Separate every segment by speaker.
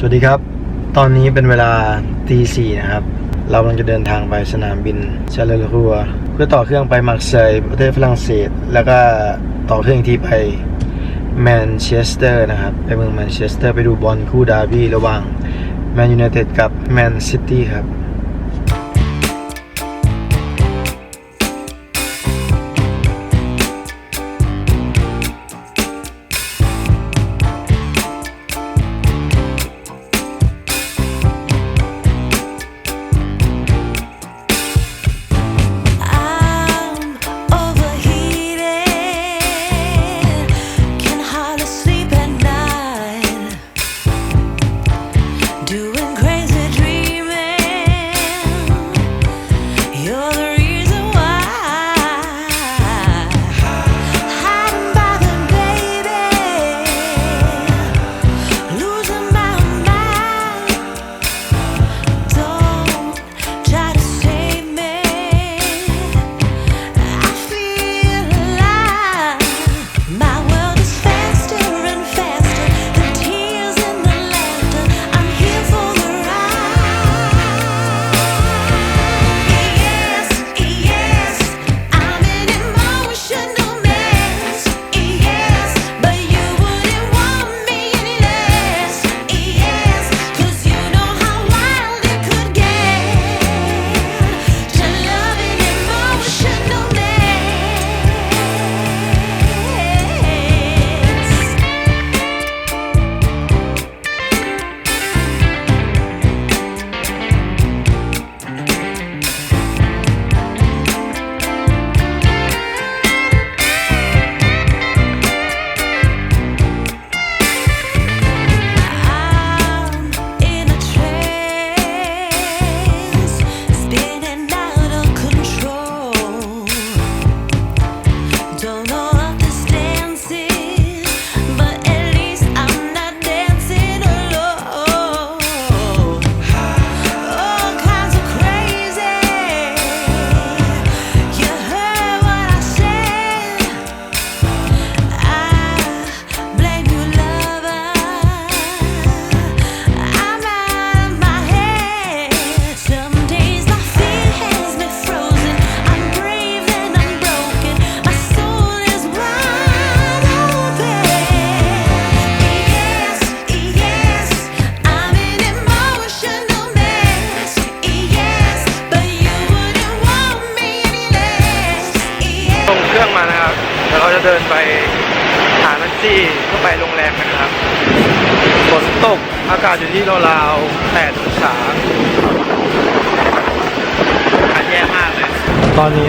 Speaker 1: สวัสดีครับ ตอนนี้เป็นเวลาตีสี่นะครับ เรากำลังจะเดินทางไปสนามบินชาเลอรัว เพื่อต่อเครื่องไปมาร์เซย์ประเทศฝรั่งเศส แล้วก็ต่อเครื่องที่ไปแมนเชสเตอร์นะครับ ไปเมืองแมนเชสเตอร์ไปดูบอลคู่ดาร์บี้ระหว่างแมนยูไนเต็ดกับแมนซิตี้ครับ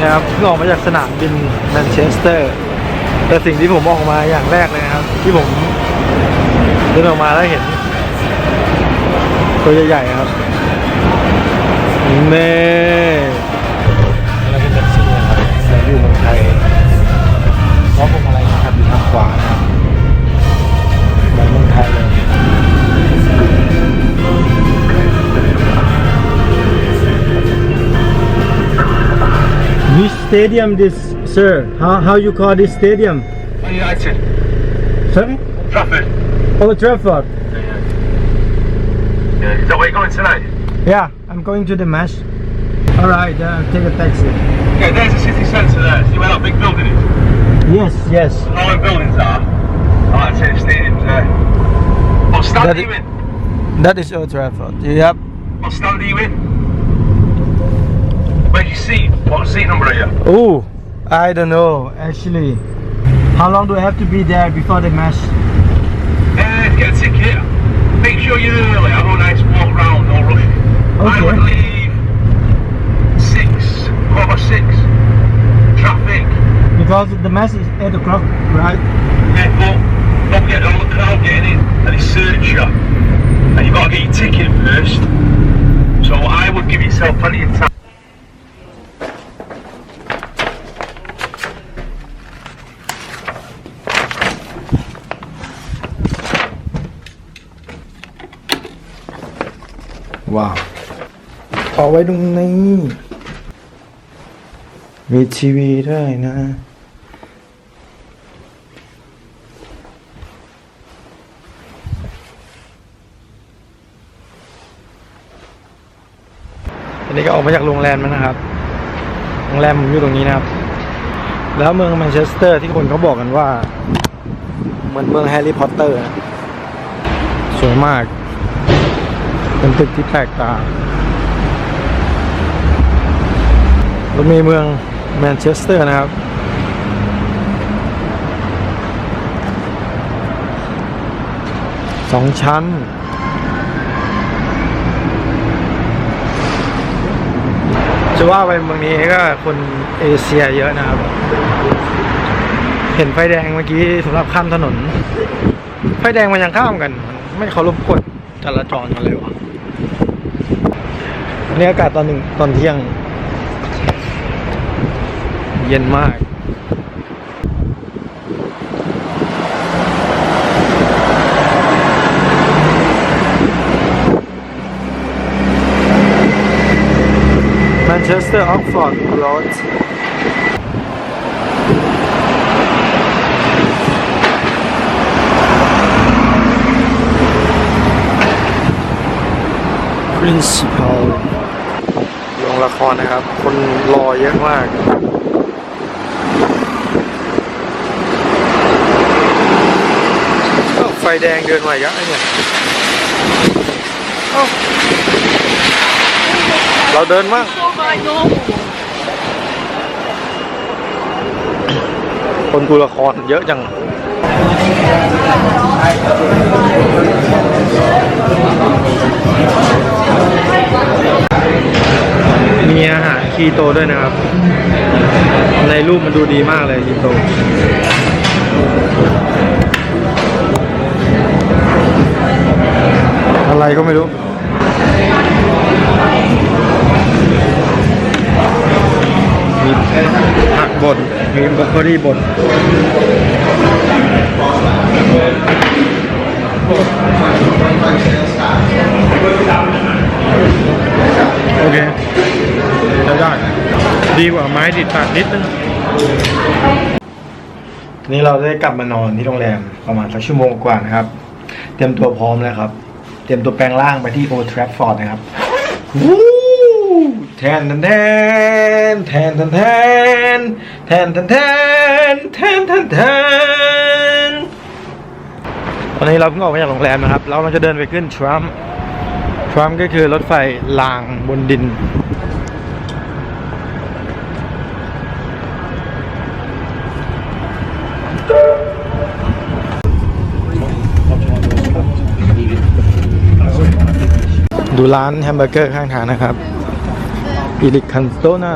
Speaker 1: นนี้นะครับเพิ่งออกมาจากสนามบินแมนเชสเตอร์ แต่สิ่งที่ผมออกมาอย่างแรกเลยนะครับ ที่ผมเดินออกมาแล้วเห็น ตัวใหญ่ๆครับเน่แล้วเป็นแท็กซี่นะครับเหมือนอยู่เมืองไทยล้อพวงมาลัยนะครับอยู่ทางขวานะครับ Which stadium this, sir? How how you call this stadium?
Speaker 2: United,
Speaker 1: Sorry?
Speaker 2: Trafford.
Speaker 1: Old Trafford.
Speaker 2: Yeah. Yeah. Is that where you're going tonight?
Speaker 1: Yeah, I'm going to the match. All right, uh, take a taxi.
Speaker 2: Yeah, there's the city centre there. See where that big building is?
Speaker 1: Yes, yes.
Speaker 2: All them buildings are. I like say the stadium's there. What stand
Speaker 1: That
Speaker 2: are you in?
Speaker 1: That is Old Trafford. Yep.
Speaker 2: What stand are you in? Where's your seat? What seat number are you?
Speaker 1: Oh, I don't know actually. How long do I have to be there before the match?
Speaker 2: Uh, get a ticket. Make sure you're early. Have a nice walk round, no rush. I would leave six, quarter six. Traffic.
Speaker 1: Because the match is 8 o'clock, right?
Speaker 2: Yeah, but don't get all the crowd getting in and they search you. And you've got to get your ticket first. So I would give yourself plenty of time.
Speaker 1: อไว้ตรงนี้ มีทีวีด้นะ
Speaker 3: อันนี้ก็ออกมาจากโรงแรมแล้วนะครับ โรงแรมผมอยู่ตรงนี้นะครับ แล้วเมืองแมนเชสเตอร์ที่คนเขาบอกกันว่า เหมือนเมืองแฮร์รี่พอตเตอร์ สวยมาก เป็นตึกที่แตกตาง เรามีเมืองแมนเชสเตอร์นะครับ สองชั้น จะว่าไปเมืองนี้ก็คนเอเชียเยอะนะครับ เห็นไฟแดงเมื่อกี้สำหรับข้ามถนน ไฟแดงมันยังข้ามกัน ไม่เคารพกฎจราจรกันเลยวะอันนี้อากาศตอนหนึ่งตอนเที่ยง เย็นมากแมนเชสเตอร์ออกฟอร์ดโรดริน c i p a l ลงละครนะครับ คนรอเยอะมาก แดงเดินมาอีกแล้วไอ้เนี่ยเอ้าเราเดินมั่งคนดูละครเยอะจังมีอาหารคีโตด้วยนะครับ ในรูปมันดูดีมากเลยคีโต อะไรก็ไม่รู้ มีผักบด มีบรอกโคลีบดโอเคใช้ได้ ดีกว่าไม้ดิดปากนิดนึงนี่เราได้กลับมานอนที่โรงแรมประมาณสักชั่วโมงกว่านะครับ เตรียมตัวพร้อมแล้วครับ ตรียมตัวแปลงร่างไปที่โอทรัฟฟอร์ดนะครับวู้แทนแทนแทนแทนแทนแทนแทนแทนแทนแทนแทนตอนนี้เราเพิ่งออกมาจากโรงแรมนะครับ เรากำลังจะเดินไปขึ้นทรัมป์ทรัมป์ก็คือรถไฟรางบนดิน ดูร้านแฮมเบอร์เกอร์ข้างทางนะครับอิลิคันโตนา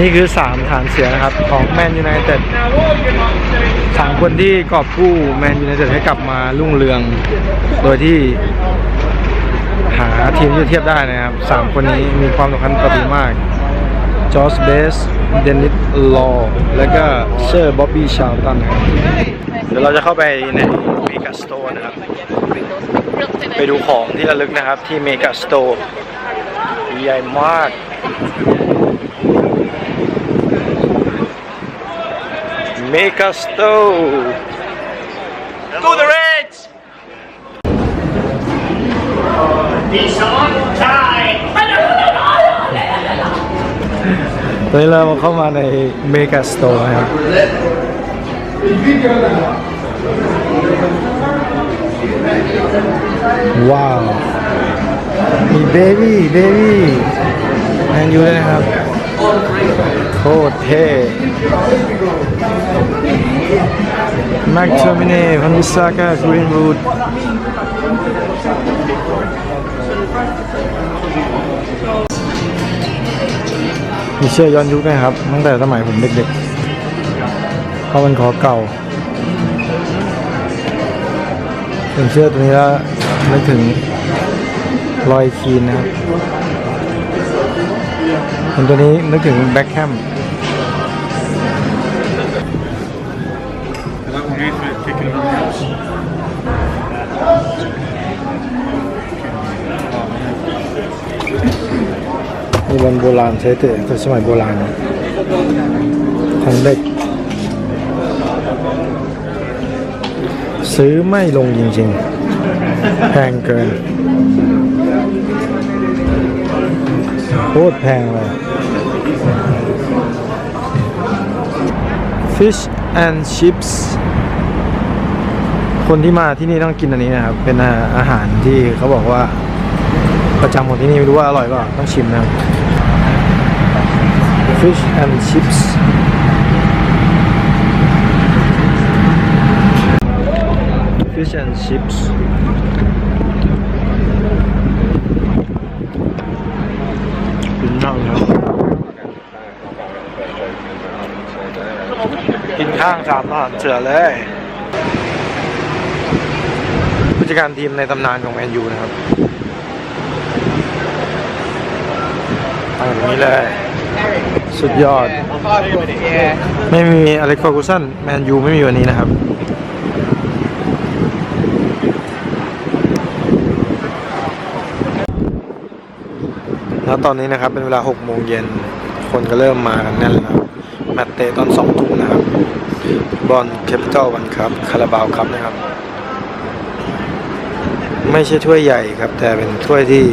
Speaker 3: นี่คือสามฐานเสียนะครับ ของแมนยูไนเต็ดสามคนที่กอบกู้แมนยูไนเต็ดให้กลับมารุ่งเรือง โดยที่หาทีมที่เทียบได้นะครับสามคนนี้มีความสำคัญต่อทีมมากจอร์จเบส เดนิสลอและก็เชอร์บ๊อบบี้ชาลตันนะครับเดี๋ยวเราจะเข้าไปในเมกาสโตร์นะครับ ไปดูของที่ระลึกนะครับที่เมกาสโตร์ใหญ่มาก Mega Store
Speaker 2: Go the Reds! It's on time!
Speaker 3: ตอนนี้เราเข้ามาในเมกาสโตร์นะครับ ว้าว มีเบบี้ เบบี้แมนยูด้วยนะครับโคตรเท่แม็กเทอร์มิเน่พันวิสาก้ากรีนวูดมีเชื่อย้อนยุคนะครับ ตั้งแต่สมัยผมเด็กๆเขาเป็นขอเก่าถึงเชื่อตัวนี้แล้วนึกถึงรอยคีนนะครับคนตัวนี้นึกถึงแบ็คแฮม วันโบราณใช้แต่แต่สมัยโบราณของเด็ก ซื้อไม่ลงจริงๆ แพงเกินโคตรแพงเลย Fish and Chips คนที่มาที่นี่ต้องกินอันนี้นะครับ เป็นอาอาหารที่เขาบอกว่าประจำของที่นี่ไม่รู้ว่าอร่อยเปล่าต้องชิมนะครับ Fish and Chips Fish and Chips กินข้าวครับกินข้างสามทหารเสือเลยผู้จัดการทีมในตำนานของแมนยูนะครับตั้งอย่างนี้เลย สุดยอด ไม่มีอเล็กฟอร์กูสันแมนยูไม่มีวันนี้นะครับ แล้วตอนนี้นะครับเป็นเวลา6โมงเย็นคนก็เริ่มมากันแน่นแล้วแมตเตะตอน2ทุ่มนะครับ บอลแคปิตอลวันครับคาราบาวครับนะครับ ไม่ใช่ถ้วยใหญ่ครับ แต่เป็นถ้วยที่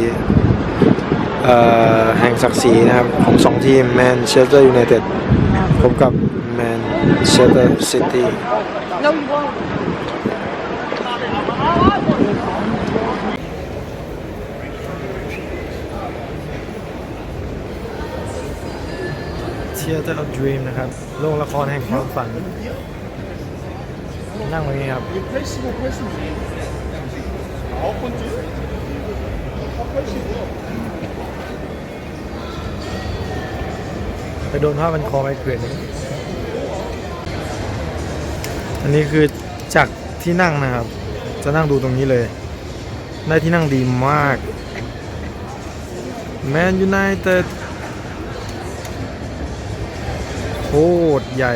Speaker 3: แห่งศักดิ์ศรีนะครับของสอง ทีมแมนเชสเตอร์ยูไนเต็ดพบกับแมนเชสเตอร์ซิตี้ Theater of Dream นะครับโรงละครแห่งความฝัน นั่งตรงนี้ครับ ไปโดนผ้าพันคอไปเกลื่อนนี้อันนี้คือจากที่นั่งนะครับ จะนั่งดูตรงนี้เลย ได้ที่นั่งดีมากแมนยูไนเต็ดโคตรใหญ่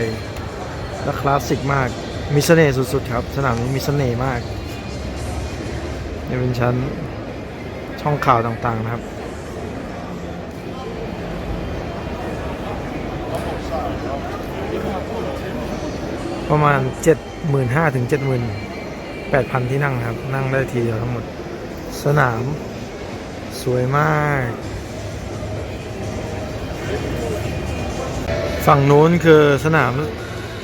Speaker 3: และคลาสสิกมาก มีเสน่ห์สุดๆครับ สนามนี้มีเสน่ห์มากนี่เป็นชั้นช่องข่าวต่างๆนะครับ ประมาณ 75,000ถึง78,000 ที่นั่งครับ นั่งได้ทีเดียวทั้งหมด สนาม สวยมาก ฝั่งนู้นคือสนาม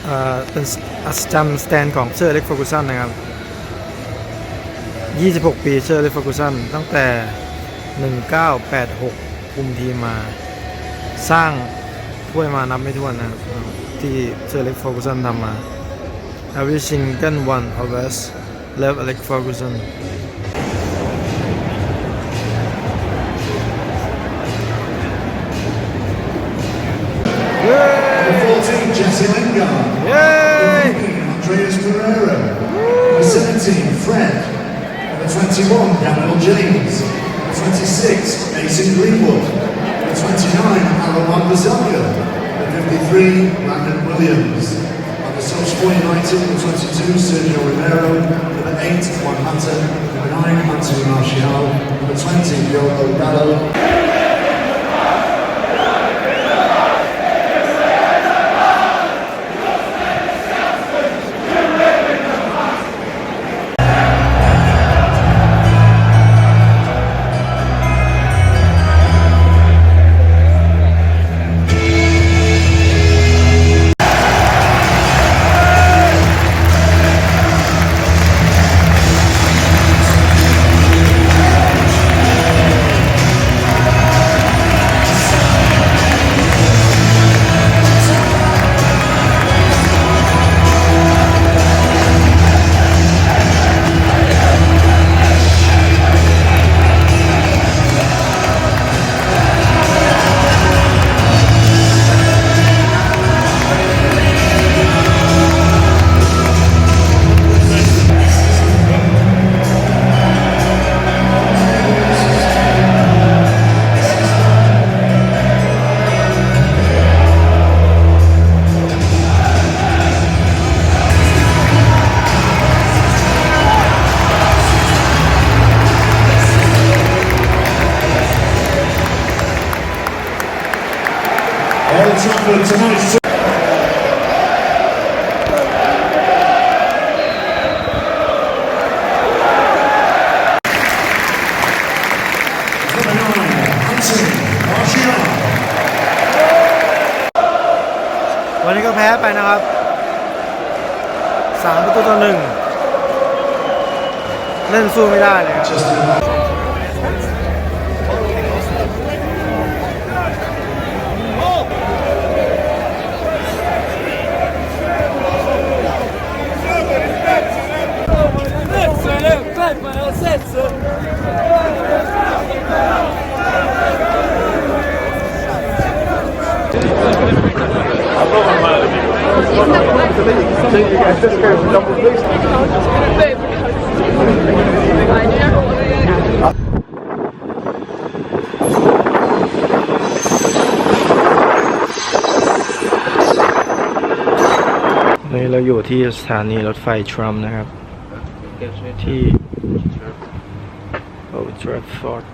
Speaker 3: เอ่อเป็นอัศจรรย์สแตนของเซอร์เล็กฟอร์กูสันนะครับ 26 ปีเซอร์เล็กฟอร์กูสันตั้งแต่ 1986 คุมทีมมาสร้าง ถ้วยมานับไม่ถ้วนนะครับ ที่เซอร์เล็กฟอร์กูสันทำมา Every single one of us love Alex Ferguson
Speaker 4: 14, Jesse Lingard.
Speaker 3: เย้
Speaker 4: Andreas Pereira. Number 17, Fred. Number 21, Daniel James. Number 26, Mason Greenwood. Number 29, Aaron Wan-Bissaka. Number 53, Brandon Williams. Number Subsport United, number 22, Sergio Romero. Number 8, Juan Mata. Number 9, Anthony Martial. Number 20, Diogo Dallo.
Speaker 3: สู้ไม่ได้เลยครับ ที่สถานีรถไฟทรัมป์นะครับ ที่ Old Trafford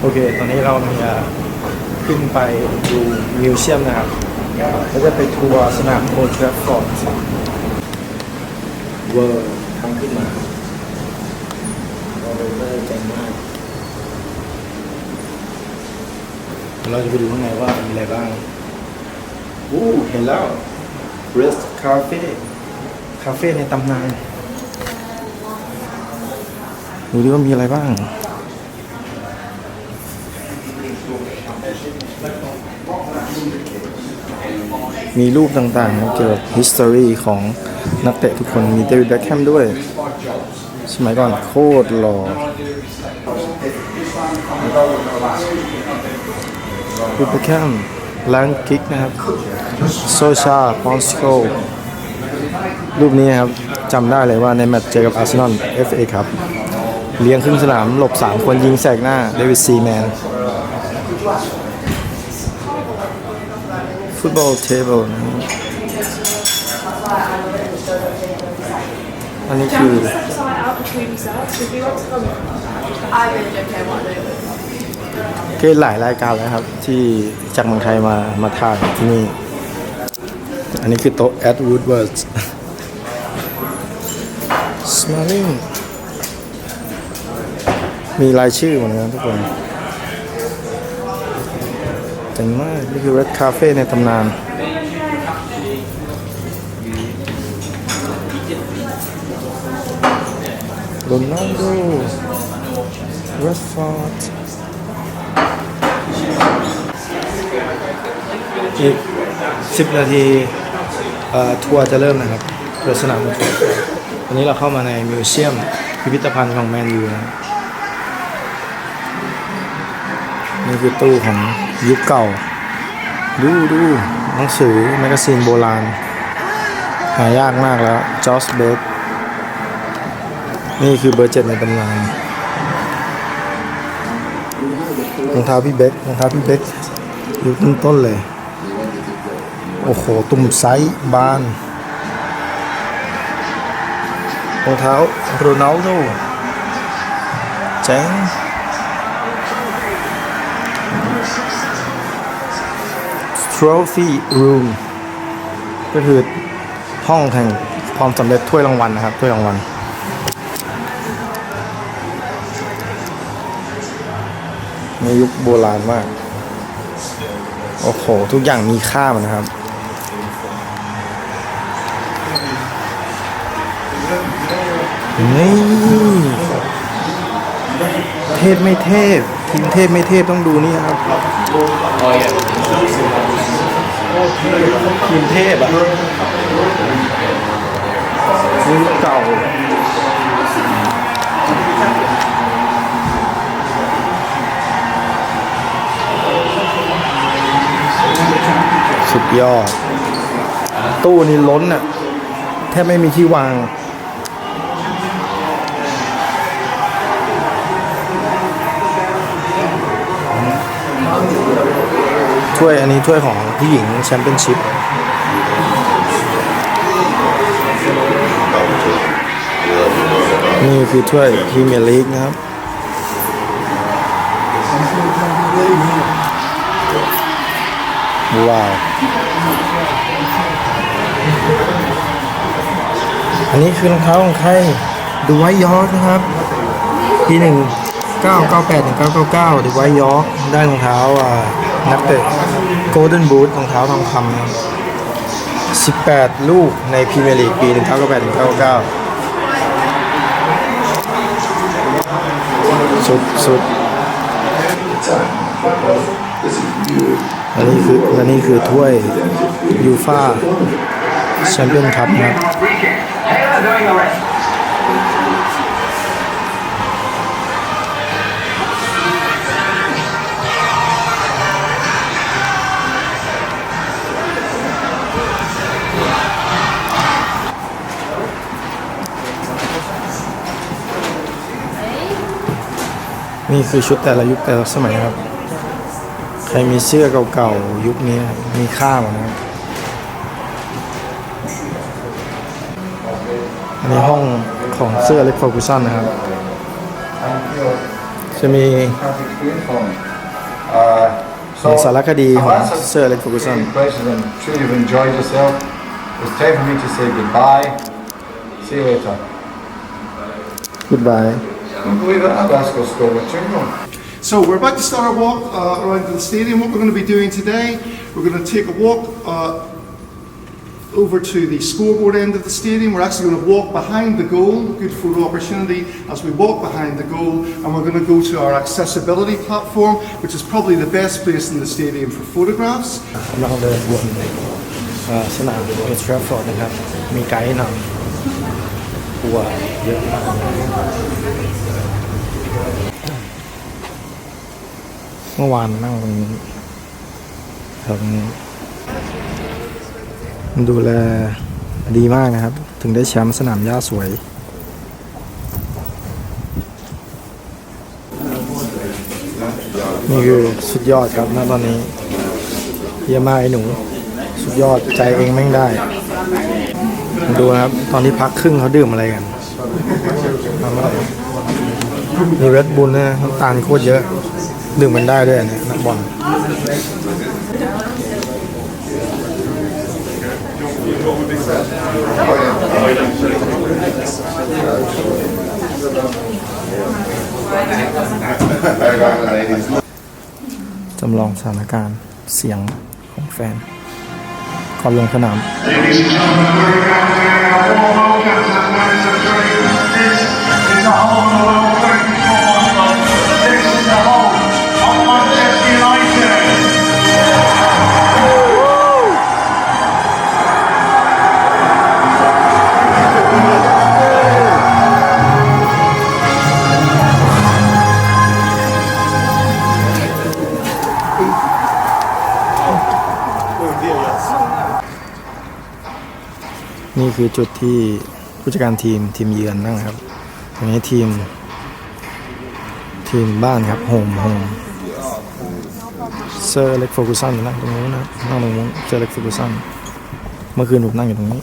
Speaker 3: โอเค ตอนนี้เรามีอะขึ้นไปดูมิวเซียมนะครับแล้วจะไปทัวร์สนาม Old Trafford เวอร์ทางขึ้นมาโอเวอร์เจ๋งมากเราจะไปดูข้างในว่ามีอะไรบ้าง อู้เห็นแล้ว Rest Cafe คาเฟ่ในตำนาน ดูดิว่ามีอะไรบ้าง มีรูปต่างๆเกี่ยวกับ history ของนักเตะทุกคนมีเดวิดแบ็คแฮมด้วย สมัยก่อนโคตรหล่อรูปแบ็คแฮมลังกิกนะครับ โซชาปอนสโกรูปนี้ครับจำได้เลยว่าในแมตช์เจอกับอาร์เซนอล FA ครับ เลี้ยงครึ่งสนามหลบ 3 คนยิงแสกหน้า เดวิดซีแมน ฟุตบอลเทเบิลอันนี้คือ
Speaker 5: side out between yourselves if you want to come. I really don't care what I do.
Speaker 3: เกหลายรายการแล้วครับ ที่จากเมืองไทยมามาถ่ายที่นี่ อันนี้คือโต๊ะ at Woodward Smiling มีรายชื่อหมดเลยนะทุกคนเจ๋งมาก นี่คือ Red Cafe ในตำนาน โรนัลโดเรดฟอร์ด อีก 10 นาทีทัวร์จะเริ่มนะครับเปิดสนามทัวร์วันนี้เราเข้ามาในมิวเซียมพิพิธภัณฑ์ของแมนยูนะนี่คือตู้ของยุคเก่า ดูดูหนังสือแมกกาซีนโบราณ หายากมากแล้วจอสเบกนี่คือเบอร์เจ็ดในตำนานรองเท้าพี่เบ็ครองเท้าพี่เบ็คอยู่ต้นๆเลย โอ้โห ตุ่มไซส์บานรองเท้าโรนัลโดเจ๋ง trophy room ก็คือห้องแห่งความสำเร็จถ้วยรางวัลนะครับ ถ้วยรางวัลในยุคโบราณมาก โอ้โห ทุกอย่างมีค่าหมดนะครับ นี่เทพไม่เทพทีมเทพไม่เทพต้องดูนี่ครับทีมเทพอะทีมเก่าสุดยอด ตู้นี้ล้นอะ แทบไม่มีที่วาง ถ้วยอันนี้ถ้วยของผู้หญิงแชมเปี้ยนชิพนี่คือถ้วยพรีเมียร์ลีกนะครับ ว้าว อันนี้คือรองเท้าของใครดูไว้ยอร์กนะครับปีหนึ่งเก้าเก้าแปดถึงเก้าเก้าเก้าดูไว้ยอร์กได้รองเท้าอ่า นักเตะโกลเด้นบูทรองเท้าทองคำนะครับสิบแปดลูกในพรีเมียร์ลีกปีหนึ่งเก้าเก้าแปดถึงเก้าเก้าสุดสุดและนี่คือและนี่คือถ้วยยูฟ่าแชมเปี้ยนคัพนะครับ นี่คือชุดแต่ละยุคแต่ละสมัยครับ ใครมีเสื้อเก่าๆยุคนี้มีค่าหมดนะครับอันนี้ห้องของเสื้อเล็กฟอร์กูสันนะครับ จะมี
Speaker 6: So,
Speaker 3: มีสารคดีของ
Speaker 6: I've answered
Speaker 3: เสื้อเล็กฟอร์กูสัน
Speaker 6: three questions and sure you've enjoyed yourself. It's time for me to say goodbye. See you later.
Speaker 3: Goodbye
Speaker 6: Don't believe it, Glasgow scored a jingle.
Speaker 7: So we're about to start our walk uh, around the stadium. What we're going to be doing today, we're going to take a walk uh, over to the scoreboard end of the stadium. We're actually going to walk behind the goal, good photo opportunity as we walk behind the goal, and we're going to go to our accessibility platform, which is probably the best place in the stadium for photographs.
Speaker 3: กำลังเดินวนเอ่อสนามเอทราฟอร์ดนะครับ มีไกด์นำทัวร์เยอะมาก เมื่อวานนั่งตรงนี้แถวนี้ดูแลดีมากนะครับ ถึงได้แชมป์สนามหญ้าสวยนี่คือสุดยอดครับณตอนนี้เยี่ยมมากไอ้หนู สุดยอดใจเองแม่งได้ ดูนะครับ ตอนที่พักครึ่งเขาดื่มอะไรกันมามีเรดบุลนะน้ำตาลโคตรเยอะ ดื่มมันได้ด้วยนเนี่ยนักบอลจำลองสถานการณ์เสียงของแฟนก่อนลงสนาม
Speaker 8: Ladies
Speaker 3: คือจุดที่ผู้จัดการทีมทีมเยือนนั่งครับ ตรงนี้ทีม ทีมบ้านครับโฮมโฮมเซอร์เล็กโฟกุสันนั่งตรงนู้นนะนั่งตรงนู้นเซอร์เล็กโฟกุสันเมื่อคืนผมนั่งอยู่ตรงนี้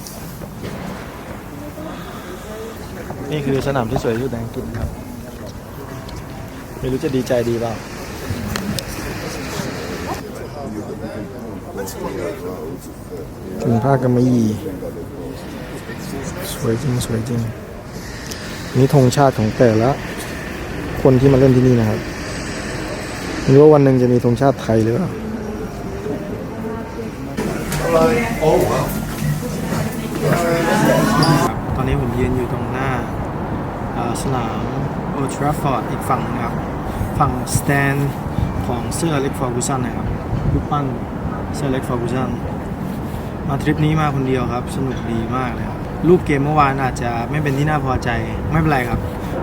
Speaker 3: นี่คือสนามที่สวยที่สุดในอังกฤษครับไม่รู้จะดีใจดีเปล่าถึงภาคกำมะหยี่ สวยจริงสวยจริง นี่ธงชาติของแต่ละ คนที่มาเล่นที่นี่นะครับไม่รู้ว่าวันหนึ่งจะมีธงชาติไทยหรือเปล่าตอนนี้ผมยืนอยู่ตรงหน้าสนามโอทราฟอร์ดอีกฝั่งหนึงครับ ฝั่งสแตนของเสื้อเล็กฟอร์กูสันนะครับรูปปั้นเสื้อเล็กฟอร์กูสันมาทริปนี้มาคนเดียวครับ สนุกดีมากเลยค รูปเกมเมื่อวานอาจจะไม่เป็นที่น่าพอใจไม่เป็นไรครับ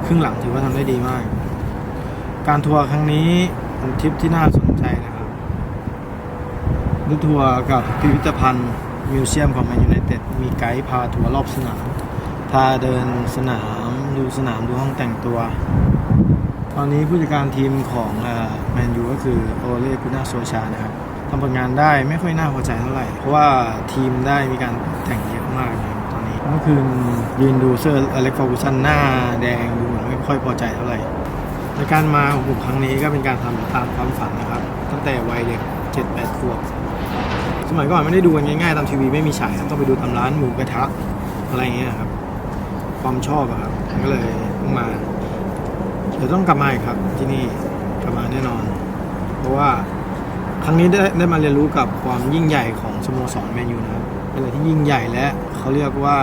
Speaker 3: ครึ่งหลังถือว่าทำได้ดีมาก การทัวร์ครั้งนี้เป็นทริปที่น่าสนใจนะครับดูทัวร์กับพิพิธภัณฑ์มิวเซียมของแมนยูไนเต็ดมีไกด์พาทัวร์รอบสนามพาเดินสนามดูสนามดูห้องแต่งตัว ตอนนี้ผู้จัดการทีมของแมนยูก็คือโอเล่กุน่าโซชานะครับทำผลงานได้ไม่ค่อยน่าพอใจเท่าไหร่ เพราะว่าทีมได้มีการแต่งเยอะ เมื่อคืนยืนดูเซอร์อเล็กฟอร์กูสันหน้าแดงดูเหมือนไม่ค่อยพอใจเท่าไหร่ในการมาของผมครั้งนี้ก็เป็นการทำตามความฝันนะครับ ตั้งแต่วัยเด็ก7-8ขวบสมัยก่อนไม่ได้ดูกันง่ายๆตามทีวีไม่มีฉายต้องไปดูตามร้านหมูกระทะอะไรอย่างเงี้ยครับ ความชอบอะครับก็เลยต้องมาเดี๋ยวต้องกลับมาอีกครับที่นี่กลับมาแน่นอน เพราะว่าครั้งนี้ได้ได้มาเรียนรู้กับความยิ่งใหญ่ของสโมสรแมนยูนะครับ เป็นอะไรที่ยิ่งใหญ่และเขาเรียกว่า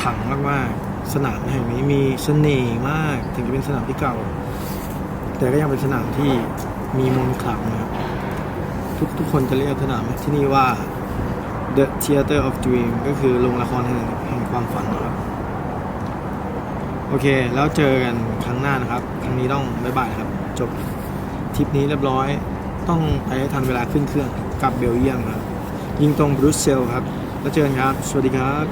Speaker 3: ขังมากๆสนามแห่งนี้มีเสน่ห์มาก ถึงจะเป็นสนามที่เก่า แต่ก็ยังเป็นสนามที่มีมนต์ขลังนะครับทุกทุกคนจะเรียกสนามที่นี่ว่า The Theater of Dream ก็คือโรงละครแห่งแห่งความฝันนะครับโอเค แล้วเจอกันครั้งหน้านะครับ ครั้งนี้ต้องบ๊ายบายครับ จบทริปนี้เรียบร้อย ต้องไปให้ทันเวลาขึ้นเครื่องกลับเบลเยียมครับ ยิงตรงบรุสเซลครับ แล้วเจอกันครับ สวัสดีครับ